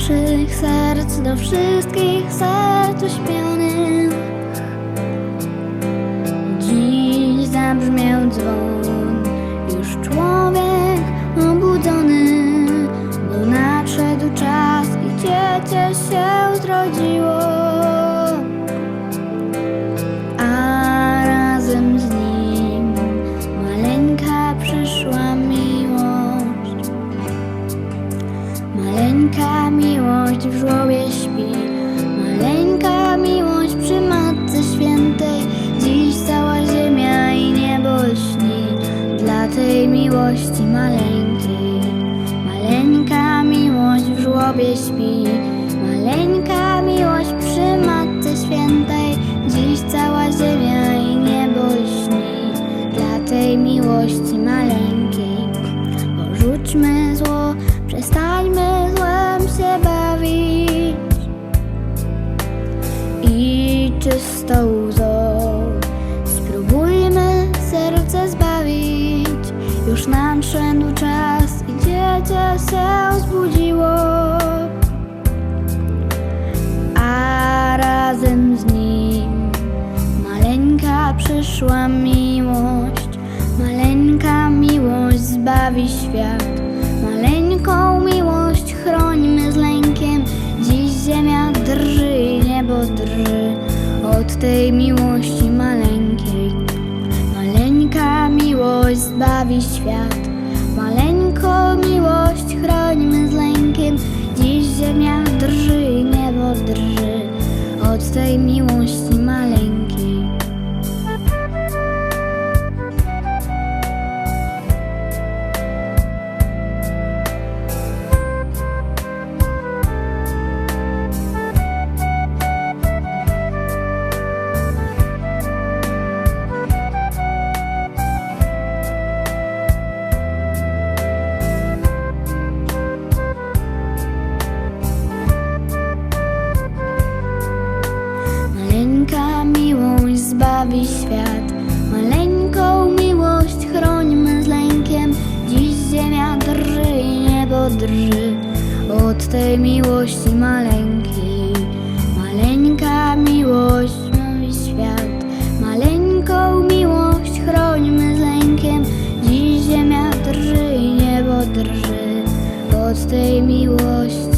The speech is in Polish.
naszych serc do wszystkich serc uśmionych Dziś zabrzmiał dzwon. Maleńka miłość w żłobie śpi, maleńka miłość przy Matce Świętej. Dziś cała ziemia i niebo śni dla tej miłości maleńkiej. Maleńka miłość w żłobie śpi, czystą łzą spróbujmy serce zbawić. Już nadszedł czas i dziecię się zbudziło, a razem z nim maleńka przyszła miłość. Maleńka miłość zbawi świat. Od tej miłości maleńkiej. Maleńka miłość zbawi świat. Maleńką miłość chrońmy z lękiem. Dziś ziemia drży i niebo drży od tej miłości drży od tej miłości maleńkiej. Maleńka miłość zbawi świat. Maleńką miłość chrońmy z lękiem. Dziś ziemia drży i niebo drży od tej miłości.